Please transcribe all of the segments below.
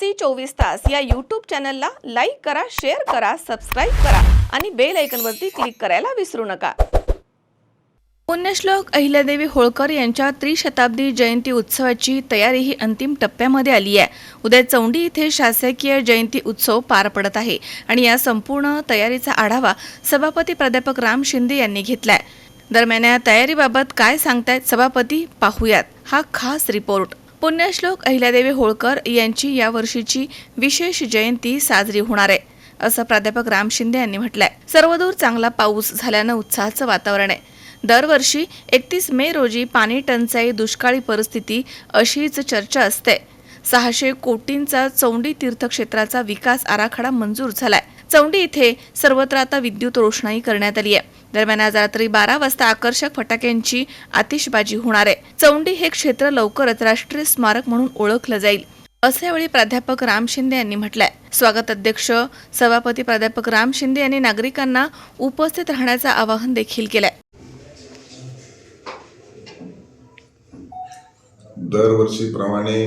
C चोवीस तास या यूट्यूब चॅनलला लाईक करा शेअर करा सबस्क्राईब करा आणि बेल ऐकनवरती क्लिक करायला विसरू नका. पुण्यश्लोक अहिल्यादेवी होळकर यांच्या त्रिशताब्दी जयंती उत्सवाची तयारी ही अंतिम टप्प्यामध्ये आली आहे. उद्या चौंडी इथे शासकीय जयंती उत्सव पार पडत आहे आणि या संपूर्ण तयारीचा आढावा सभापती प्राध्यापक राम शिंदे यांनी घेतलाय. दरम्यान या तयारीबाबत काय सांगतायत सभापती पाहूयात. हा खास रिपोर्ट पुण्यश्लोक अहिल्यादेवी होळकर यांची यावर्षीची विशेष जयंती साजरी होणार आहे असं प्राध्यापक राम शिंदे यांनी म्हटलंय. सर्वदूर चांगला पाऊस झाल्यानं उत्साहाचं वातावरण आहे. दरवर्षी एकतीस मे रोजी पाणी टंचाई दुष्काळी परिस्थिती अशीच चर्चा असते. सहाशे कोटींचा चौंडी तीर्थक्षेत्राचा विकास आराखडा मंजूर झालाय. चौंडी इथे सर्वत्र आता विद्युत रोषणाई करण्यात आली आहे दरम्यान आज रात्री बारा वाजता आकर्षक फटाक्यांची आतिषबाजी होणार आहे. चौंडी हे क्षेत्र लवकरच राष्ट्रीय स्मारक म्हणून ओळखलं जाईल असे यावेळी प्राध्यापक राम शिंदे यांनी म्हटलंय. स्वागत अध्यक्ष सभापती प्राध्यापक राम शिंदे यांनी नागरिकांना उपस्थित राहण्याचं आवाहन देखील केलंय. दरवर्षीप्रमाणे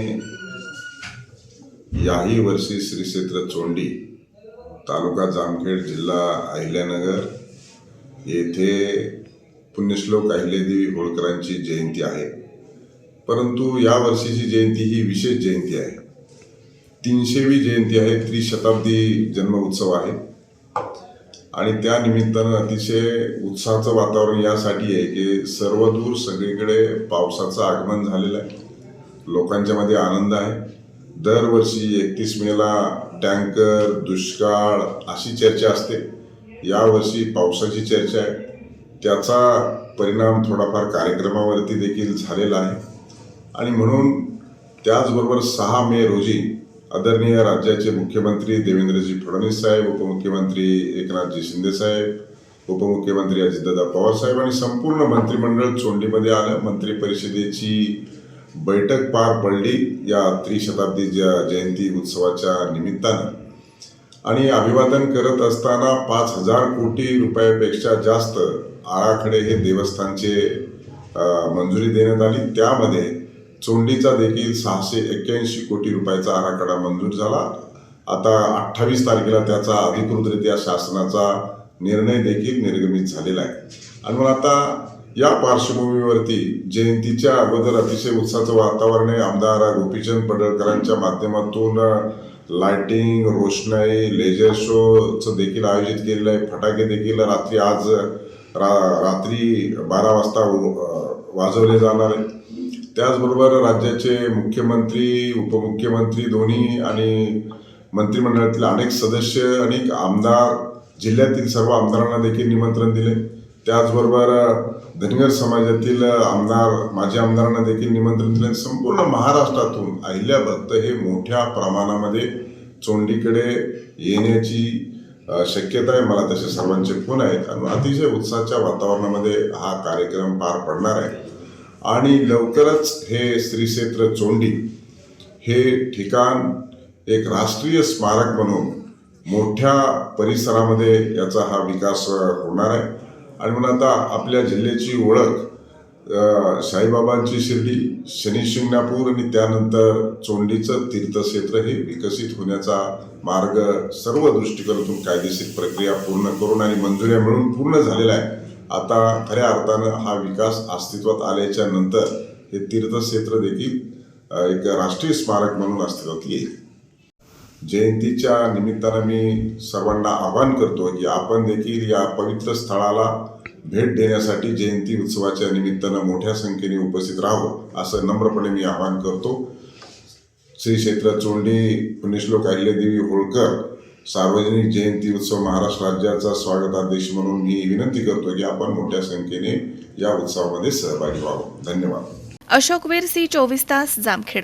याही वर्षी श्री क्षेत्र चोंडी तालुका जामखेड जिल्हा अहिल्यानगर येथे पुण्यश्लोक अहिल्यादेवी होळकरांची जयंती आहे. परंतु या वर्षीची जयंती ही विशेष जयंती आहे. तीनशेवी जयंती आहे त्रिशताब्दी जन्म उत्सव आहे. आणि त्या निमित्तानं अतिशय उत्साहाचं वातावरण यासाठी आहे की सर्वदूर सगळीकडे पावसाचं आगमन झालेलं आहे. लोकांच्या मध्ये आनंद आहे. दरवर्षी एकतीस मेला टँकर दुष्काळ अशी चर्चा असते. यावर्षी पावसाची चर्चा आहे. त्याचा परिणाम थोडाफार कार्यक्रमावरती देखील झालेला आहे. आणि म्हणून त्याचबरोबर सहा मे रोजी आदरणीय राज्याचे मुख्यमंत्री देवेंद्रजी फडणवीस साहेब उपमुख्यमंत्री एकनाथजी शिंदेसाहेब उपमुख्यमंत्री अजितदादा पवार साहेब आणि संपूर्ण मंत्रिमंडळ चोंडीमध्ये आलं. मंत्री परिषदेची बैठक पार पडली या त्रिशताब्दी ज- जयंती उत्सवाच्या निमित्तानं. आणि अभिवादन करत असताना पाच हजार कोटी रुपयापेक्षा जास्त आराखडे हे देवस्थानचे मंजुरी देण्यात आली. त्यामध्ये चोंडीचा देखील सहाशे एक्क्याऐंशी कोटी रुपयाचा आराखडा मंजूर झाला. आता अठ्ठावीस तारखेला त्याचा अधिकृतरित्या शासनाचा निर्णय देखील निर्गमित झालेला आहे. आणि मग आता या पार्श्वभूमीवरती जयंतीच्या अगोदर अतिशय उत्साहाचं वातावरण आहे. आमदार गोपीचंद पडळकरांच्या माध्यमातून लाइटिंग रोषणाई लेजर शोचं देखील आयोजित केलेलं आहे. फटाके देखील रात्री आज रा रात्री बारा वाजता वाजवले जाणार आहेत. त्याचबरोबर राज्याचे मुख्यमंत्री उपमुख्यमंत्री दोन्ही आणि मंत्रिमंडळातील अनेक सदस्य अनेक आमदार जिल्ह्यातील सर्व आमदारांना देखील निमंत्रण दिले. त्याचबरोबर धनगर समाजातील आमदार माजी आमदारांना देखील निमंत्रण दिले. संपूर्ण महाराष्ट्रातून अहिल्या भक्त हे मोठ्या प्रमाणामध्ये चोंडीकडे येण्याची शक्यता आहे. मला तसे सर्वांचे फोन आहेत. आणि अतिशय उत्साहाच्या वातावरणामध्ये हा कार्यक्रम पार पडणार आहे. आणि लवकरच हे श्री क्षेत्र चोंडी हे ठिकाण एक राष्ट्रीय स्मारक बनून मोठ्या परिसरामध्ये याचा हा विकास होणार आहे. आणि म्हणून आता आपल्या जिल्ह्याची ओळख साईबाबांची शिर्डी शनिशिंगणापूर आणि त्यानंतर चोंडीचं तीर्थक्षेत्र हे विकसित होण्याचा मार्ग सर्व दृष्टिकोनातून कायदेशीर प्रक्रिया पूर्ण करून आणि मंजुऱ्या मिळून पूर्ण झालेला आहे. आता खऱ्या अर्थानं हा विकास अस्तित्वात आल्याच्यानंतर हे तीर्थक्षेत्र देखील एक राष्ट्रीय स्मारक म्हणून अस्तित्वात येईल. जयंतीच्या निमित्तानं मी सर्वांना आवाहन करतो की आपण देखील या पवित्र स्थळाला भेट देण्यासाठी जयंती उत्सवाच्या निमित्तानं मोठ्या संख्येने उपस्थित राहावं असं नम्रपणे मी आवाहन करतो. श्री क्षेत्र चोंडी पुण्यश्लोक अहिल्यादेवी होळकर सार्वजनिक जयंती उत्सव महाराष्ट्र राज्याचा स्वागतादेश म्हणून मी विनंती करतो की आपण मोठ्या संख्येने या उत्सवामध्ये सहभागी व्हावं. धन्यवाद. अशोकवीर सी चोवीस तास जामखेड.